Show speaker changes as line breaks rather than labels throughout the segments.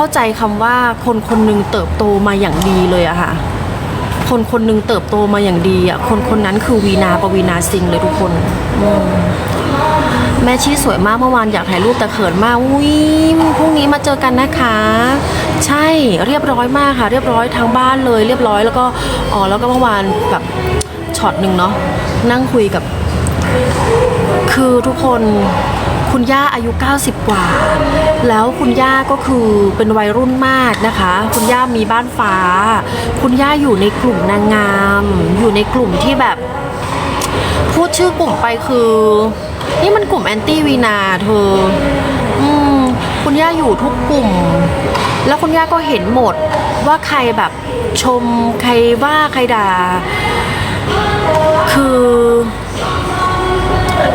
เข้าใจคำว่าคนคนหนึ่งเติบโตมาอย่างดีเลยอะค่ะ คนคนหนึ่งเติบโตมาอย่างดีอะคนคนนั้นคือวีนาปวีนาซิงเลยทุกคนมแม่ชีสวยมากเมื่อวานอยากถ่ายรูปแต่เขินมากอุ้ยพรุ่งนี้มาเจอกันนะคะ ใช่เรียบร้อยมากค่ะ เรียบร้อยทั้งบ้านเลย เรียบร้อยแล้วก็อ๋อแล้วก็เมื่อวานแบบช็อตหนึ่งเนาะนั่งคุยกับ คือทุกคน คุณย่าอายุ 90 กว่า แล้วคุณย่าก็คือเป็นวัยรุ่นมากนะคะ คุณย่ามีบ้านฟ้า คุณย่าอยู่ในกลุ่มนางงาม อยู่ในกลุ่มที่แบบ พูดชื่อกลุ่มไปคือ นี่มันกลุ่มแอนตี้วีนาเธออืมคุณย่าอยู่ทุกกลุ่ม แล้วคุณย่าก็เห็นหมดว่าใครแบบชมใครว่าใครด่าคือ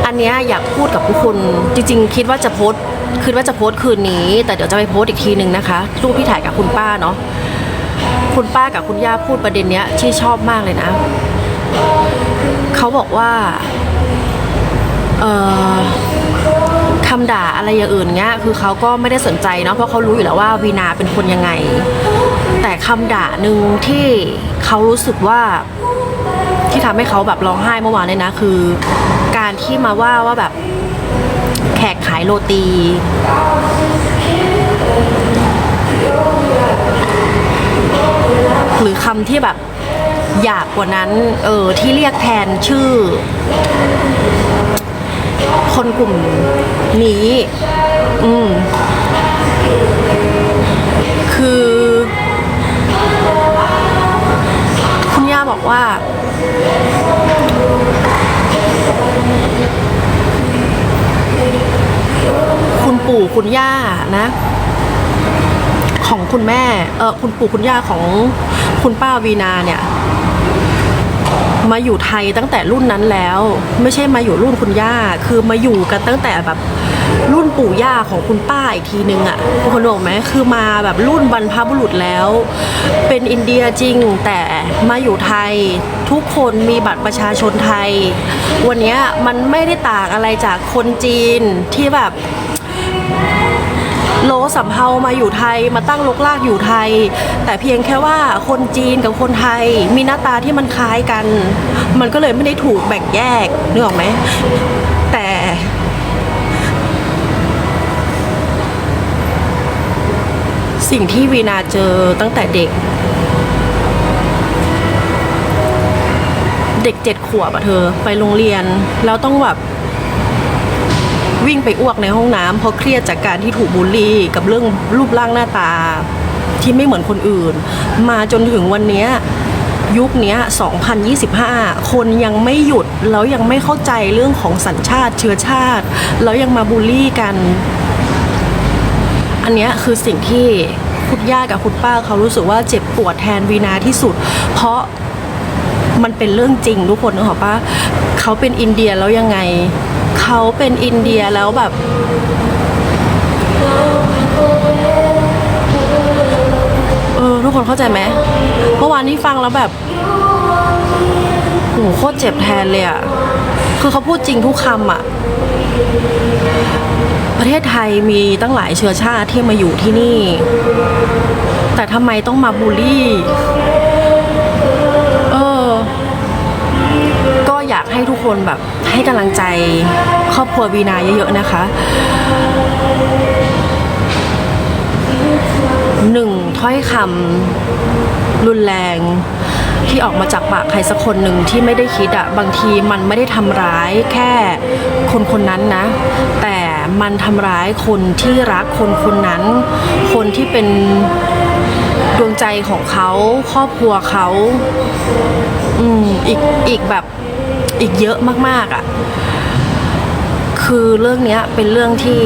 อันเนี้ยอยากพูดกับทุกคนจริง ๆ คิดว่าจะโพสต์คิดว่าจะโพสต์คืนนี้ แต่เดี๋ยวจะไปโพสต์อีกทีหนึ่งนะคะรูปที่ถ่ายกับคุณป้าเนาะคุณป้ากับคุณย่าพูดประเด็นเนี้ยที่ชอบมากเลยนะเขาบอกว่าเออคำด่าอะไรอย่างอื่นเงี้ยคือเขาก็ไม่ได้สนใจเนาะเพราะเขารู้อยู่แล้วว่าวีนาเป็นคนยังไง แต่คำด่าหนึ่งที่เขารู้สึกว่า ที่ทำให้เขาแบบร้องไห้เมื่อวานเนี่ยนะ คือ การที่มาว่าว่าแบบแขกขายโรตี หรือคำที่แบบหยาบกว่านั้น เออ ที่เรียกแทนชื่อ คนกลุ่มนี้ อืม คือ บอกว่า คุณปู่คุณย่านะ ของคุณแม่ เออคุณปู่คุณย่าของคุณป้าวีนาเนี่ย มาอยู่ไทยตั้งแต่รุ่นนั้นแล้ว ไม่ใช่มาอยู่รุ่นคุณย่า คือมาอยู่กันตั้งแต่แบบ รุ่นปู่ย่าของคุณป้าอีกทีนึงอะ่ะทุกคนบอกไหมคือมาแบบรุ่นบรรพบุรุษแล้ว เป็นอินเดียจริงแต่มาอยู่ไทยทุกคนมีบัตรประชาชนไทย วันนี้มันไม่ได้ต่างอะไรจากคนจีนที่แบบโลสำเภามาอยู่ไทยมาตั้งลกลากอยู่ไทย แต่เพียงแค่ว่าคนจีนกับคนไทยมีหน้าตาที่มันคล้ายกัน มันก็เลยไม่ได้ถูกแบ่งแยกนึกออกไหมแต่ สิ่งที่วีนาเจอตั้งแต่เด็ก เด็กเจ็ดขวบอะเธอ ไปโรงเรียน แล้วต้องแบบวิ่งไปอ้วกในห้องน้ำเพราะเครียดจากการที่ถูกบูลลี่ กับเรื่องรูปร่างหน้าตาที่ไม่เหมือนคนอื่น มาจนถึงวันนี้ยุคนี้ย2025 คนยังไม่หยุด แล้วยังไม่เข้าใจเรื่องของสัญชาติเชื้อชาติ แล้วยังมาบูลลี่กัน อันนี้คือสิ่งที่คุณย่ากับคุณป้าเขารู้สึกว่าเจ็บปวดแทนวีนาที่สุด เพราะมันเป็นเรื่องจริงทุกคนนึกออกปะเขาเป็นอินเดียแล้วยังไง เขาเป็นอินเดียแล้วแบบเออทุกคนเข้าใจไหมเมื่อวานนี้ฟังแล้วแบบโหโคตรเจ็บแทนเลยอะคือเขาพูดจริงทุกคำอะ ประเทศไทยมีตั้งหลายเชื้อชาติที่มาอยู่ที่นี่ แต่ทำไมต้องมาบูลลี่เออก็อยากให้ทุกคนแบบให้กำลังใจครอบครัววีนาเยอะๆนะคะหนึ่งถ้อยคำรุนแรงที่ออกมาจากปากใครสักคนหนึ่งที่ไม่ได้คิดอะบางทีมันไม่ได้ทำร้ายแค่คนคนนั้นนะ แต่ มันทำร้ายคนที่รักคนคนนั้น คนที่เป็นดวงใจของเขาครอบครัวเขาอืมอีกอีกแบบอีกเยอะมากๆอะ่ะคือเรื่องนี้เป็นเรื่องที่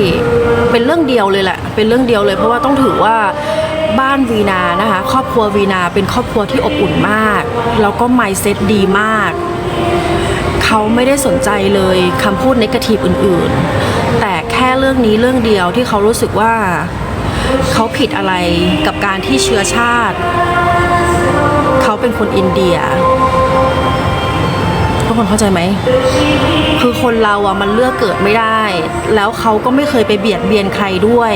เป็นเรื่องเดียวเลยแหละ เป็นเรื่องเดียวเลย เพราะว่าต้องถือว่าบ้านวีนานะคะ ครอบครัววีนาเป็นครอบครัวที่อบอุ่นมาก แล้วก็ไมเซ็ตดีมาก เขาไม่ได้สนใจเลยคำพูดนกาทีฟอื่นๆ แต่ เรื่องนี้เรื่องเดียวที่เขารู้สึกว่าเขาผิดอะไรกับการที่เชื้อชาติ เขาเป็นคนอินเดียทุกคนเข้าใจไหม คือคนเราอะมันเลือกเกิดไม่ได้ แล้วเขาก็ไม่เคยไปเบียดเบียนใครด้วย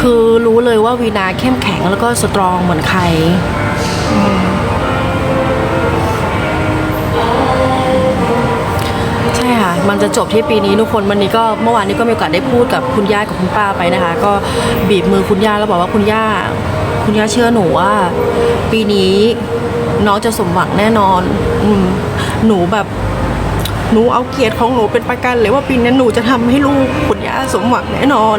คือรู้เลยว่าวีนาเข้มแข็งแล้วก็สตรองเหมือนใคร ค่ะ มันจะจบที่ปีนี้ทุกคนวันนี้ก็เมื่อวานนี้ก็มีโอกาสได้พูดกับคุณย่ากับคุณป้าไปนะคะ ก็บีบมือคุณย่าแล้วบอกว่าคุณย่า คุณย่าเชื่อหนูว่า ปีนี้น้องจะสมหวังแน่นอนอืมหนูแบบหนูเอาเกียรติของหนูเป็นประกันเลยว่าปีนี้หนูจะทำให้ลูกคุณย่าสมหวังแน่นอน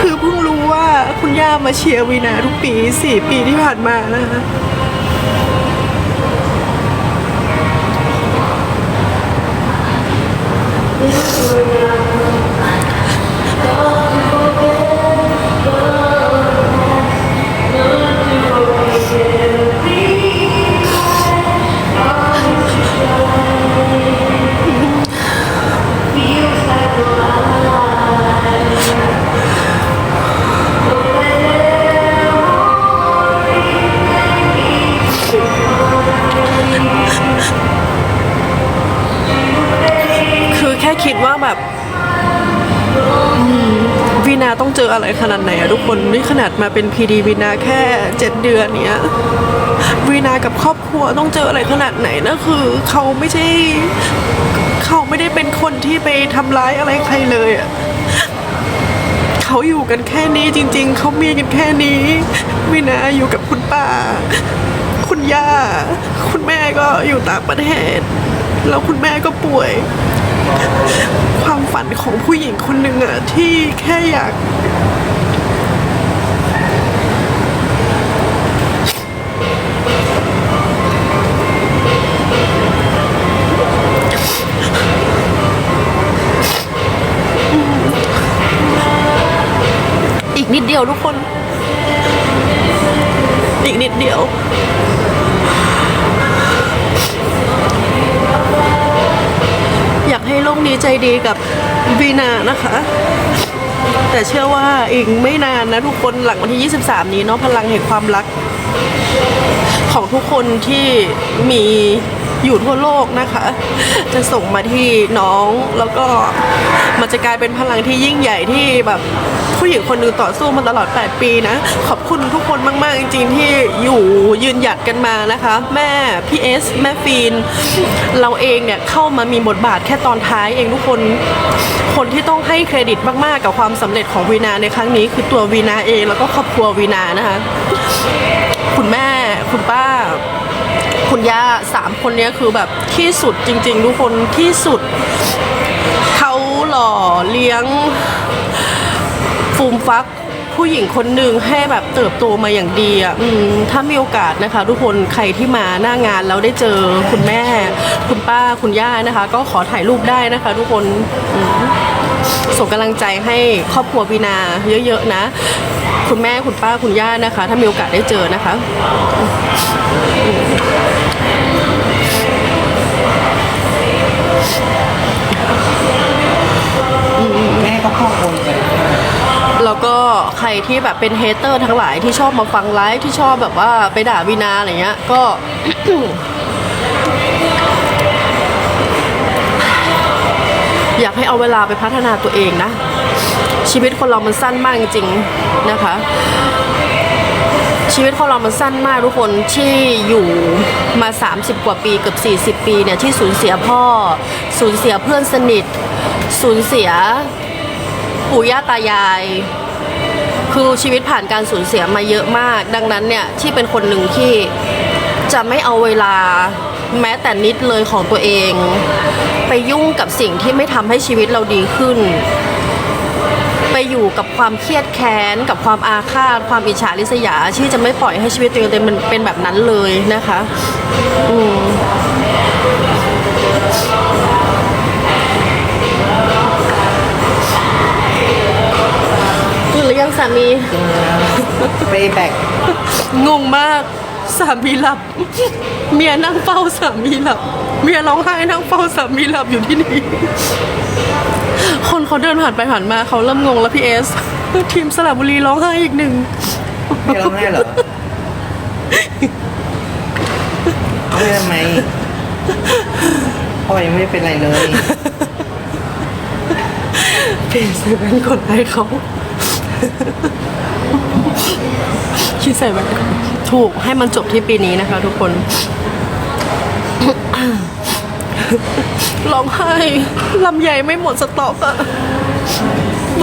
คือเพิ่งรู้ว่าคุณย่ามาเชียร์วีนาทุกปีสี่ปีที่ผ่านมานะคะ คือ ไรขนาดไหนอะทุกคนนี่ขนาดมาเป็นพีดีวีนาแค่เจ็ดเดือนเนี้ยวีนากับครอบครัวต้องเจออะไรขนาดไหนนะคือเขาไม่ใช่เขาไม่ได้เป็นคนที่ไปทำร้ายอะไรใครเลยอะเขาอยู่กันแค่นี้จริง ๆ เขามีกันแค่นี้วีนาอยู่กับคุณป้า คุณย่า คุณแม่ก็อยู่ต่างประเทศ แล้วคุณแม่ก็ป่วย ความฝันของผู้หญิงคนหนึ่งอะที่แค่อยาก ยวทุกคน อีกนิดเดียวอยากให้โลกนี้ใจดีกับวีนานะคะ แต่เชื่อว่าอีกไม่นานนะทุกคนหลังวันที่ 23 นี้เนาะพลังแห่งความรัก ของทุกคนที่มีอยู่ทั่วโลกนะคะ จะส่งมาที่น้องแล้วก็มันจะกลายเป็นพลังที่ยิ่งใหญ่ที่แบบผู้หญิงคนหนึ่งต่อสู้มาตลอด 8 ปีนะ ขอบคุณทุกคนมาก ๆ จริง ๆ ที่อยู่ยืนหยัดกันมานะคะ แม่พี่เอสแม่ฟีน เราเองเนี่ยเข้ามามีบทบาทแค่ตอนท้ายเองทุกคนคนที่ต้องให้เครดิตมาก ๆ กับความสำเร็จของวีนาในครั้งนี้ คือตัววีนาเองแล้วก็ครอบครัววีนานะคะ คุณแม่คุณป้า คุณย่าสามคนเนี้ยคือแบบที่สุดจริง ๆ ทุกคนที่สุด เขาหล่อเลี้ยงฟูมฟักผู้หญิงคนหนึ่งให้แบบเติบโตมาอย่างดีอะอถ้ามีโอกาสนะคะ ทุกคนใครที่มาหน้างานแล้วได้เจอคุณแม่ คุณป้าคุณย่านะคะ ก็ขอถ่ายรูปได้นะคะ ทุกคนส่งกำลังใจให้ครอบครัววีนาเยอะๆนะ คุณแม่คุณป้าคุณย่านะคะ ถ้ามีโอกาสได้เจอนะคะ รที่แบบเป็นเฮเตอร์ทั้งหลายที่ชอบมาฟังไลฟ์ที่ชอบแบบว่าไปด่าวีนาอะไรเงี้ยก็ อยากให้เอาเวลาไปพัฒนาตัวเองนะ ชีวิตคนเรามันสั้นมากจริงๆนะคะ ชีวิตของเรามันสั้นมากทุกคนที่อยู่มา 30 กว่าปีเกือบ40 ปีเนี่ยที่สูญเสียพ่อ สูญเสียเพื่อนสนิท สูญเสียปู่ย่าตายาย คือชีวิตผ่านการสูญเสียมาเยอะมาก ดังนั้นเนี่ยที่เป็นคนหนึ่งที่จะไม่เอาเวลาแม้แต่นิดเลยของตัวเอง ไปยุ่งกับสิ่งที่ไม่ทำให้ชีวิตเราดีขึ้น ไปอยู่กับความเครียดแค้น กับความอาฆาต ความอิจฉาริษยาที่จะไม่ปล่อยให้ชีวิตตัวเองมันเป็นแบบนั้นเลยนะคะ อืม ยังสามี
เปย์แบก
งงมากสามีหลับ เมียนั่งเฝ้าสามีหลับ เมียร้องไห้นั่งเฝ้าสามีหลับอยู่ที่นี่ คนเขาเดินผ่านไปผ่านมาเขาเริ่มงงแล้วพี่เอสทีมสระบุรีร้องไห้อีกหนึ่ง
ไม่ร้องไห้เหรอไม่ทำไมพ่อยังไม่ได้เป็นไรเลย
เพจซื้อแบงก์กดให้เขา คิดใส่ไปถูกให้มันจบที่ปีนี้นะคะ ทุกคนร้องไห้ลำไยไม่หมดสต็อกอะ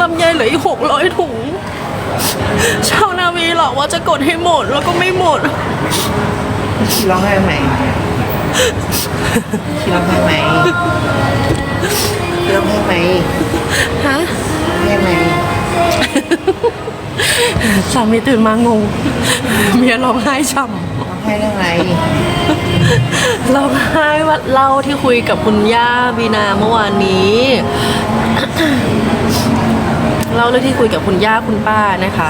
ลำไยเหลืออีกหกร้อยถุง ชาวนาวีหลอกว่าจะกดให้หมดแล้วก็ไม่หมด
พี่ร้องไห้ไหมพี่ร้องไห้ไหมพี่ร้องไห้ไหม
ฮะ
ร้องไห้ไหม
สามีตื่นมางง เมียร้องไห้ช่
ร้องไห้เรื่องอะไรำ
ร้องไห้ว่าเล่าที่คุยกับคุณย่าวีนาเมื่อวานนี้เล่าเรื่องที่คุยกับคุณย่าคุณป้านะคะ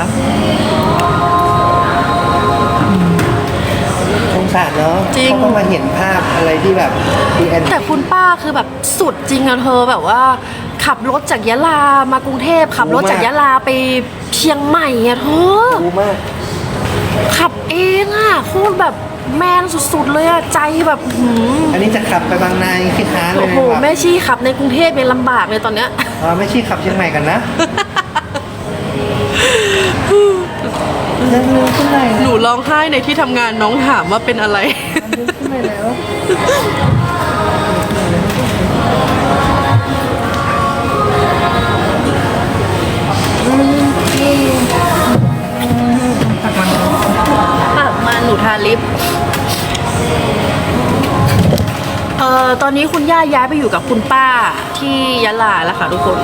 สงสารเนาะ
จริง
เขาก็มาเห็นภาพอะไรที่แบบดีแอน
แต่คุณป้าคือแบบสุดจริงอะเธอแบบว่า ขับรถจากยะลามากรุงเทพขับรถจากยะลาไปเชียงใหม่อะเธอ
รู้มาก
ขับเองอะโคตรแบบแมนสุดๆเลยอะใจแบบหืม
อันนี้จะขับไปบางนายังคิดหาเล
โอ้
ย
โห
แบบ
แม่ชี้ขับในกรุงเทพยังลำบากเลยตอนเนี้ย
อ๋อไม่ใช่ขับเชียงใหม่กันนะยังลืมขึ้นไหน
หนูร้องไห้ในที่ทำงานน้องถามว่าเป็นอะไร
ลืมขึ้นไหนแล้ว
ทาลิปเอ่อตอนนี้คุณย่าย้ายไปอยู่กับคุณป้าที่ยะลาแล้วค่ะทุกคน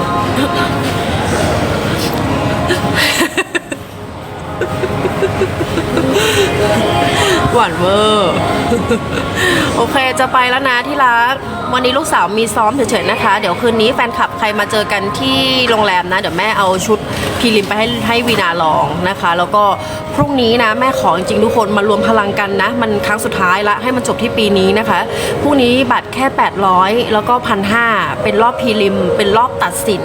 หวานเวอร์ โอเคจะไปแล้วนะที่รัก วันนี้ลูกสาวมีซ้อมเฉยๆนะคะ เดี๋ยวคืนนี้แฟนคลับใครมาเจอกันที่โรงแรมนะ เดี๋ยวแม่เอาชุดพรีลิมไปให้ให้วีนาลองนะคะ แล้วก็พรุ่งนี้นะแม่ขอจริงๆทุกคนมารวมพลังกันนะ มันครั้งสุดท้ายละให้มันจบที่ปีนี้นะคะพรุ่งนี้บัตรแค่ 800 แล้วก็พันหเป็นรอบพรีลิม เป็นรอบตัดสิน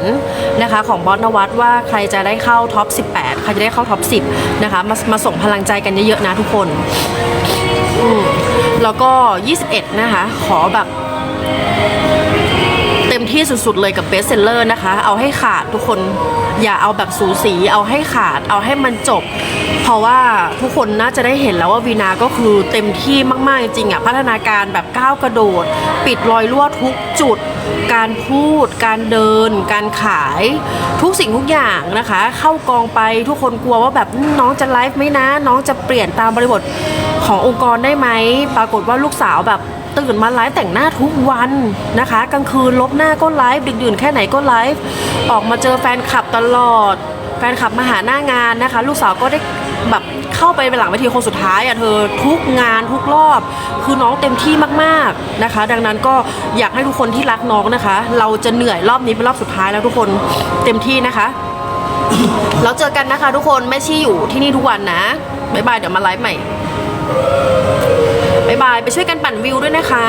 นะคะ ของบอสนวัตว่าใครจะได้เข้าท็อป 18 ใครจะได้เข้าท็อป 10 นะคะ มามาส่งพลังใจกันเยอะๆนะทุกคนแล้วก็ 21 นะคะ ขอแบบ เต็มที่สุดๆเลยกับเบสเซลเลอร์นะคะ เอาให้ขาดทุกคนอย่าเอาแบบสูสี เอาให้ขาด เอาให้มันจบ เพราะว่าทุกคนน่าจะได้เห็นแล้วว่าวีนาก็คือเต็มที่มากๆจริงๆอะพัฒนาการแบบก้าวกระโดด ปิดรอยรั่วทุกจุด การพูด การเดิน การขาย ทุกสิ่งทุกอย่างนะคะ เข้ากองไปทุกคนกลัวว่าแบบน้องจะไลฟ์ไหมนะ น้องจะเปลี่ยนตามบริบทขององค์กรได้ไหมปรากฏว่าลูกสาวแบบ ตื่นมาไลฟ์แต่งหน้าทุกวันนะคะกลางคืนลบหน้าก็ไลฟ์ดึกดื่นแค่ไหนก็ไลฟ์ออกมาเจอแฟนคลับตลอด แฟนคลับมาหาหน้างานนะคะ ลูกสาวก็ได้แบบเข้าไปเป็นหลังเวทีคนสุดท้ายอะเธอทุกงานทุกรอบ คือน้องเต็มที่มากๆนะคะ ดังนั้นก็อยากให้ทุกคนที่รักน้องนะคะ เราจะเหนื่อยรอบนี้เป็นรอบสุดท้ายแล้วทุกคนเต็มที่นะคะแล้วเจอกันนะคะทุกคนแม่ชี่อยู่ที่นี่ทุกวันนะบ๊ายบายเดี๋ยวมาไลฟ์ใหม่ บ๊ายบาย ไปช่วยกันปั่นวิวด้วยนะคะ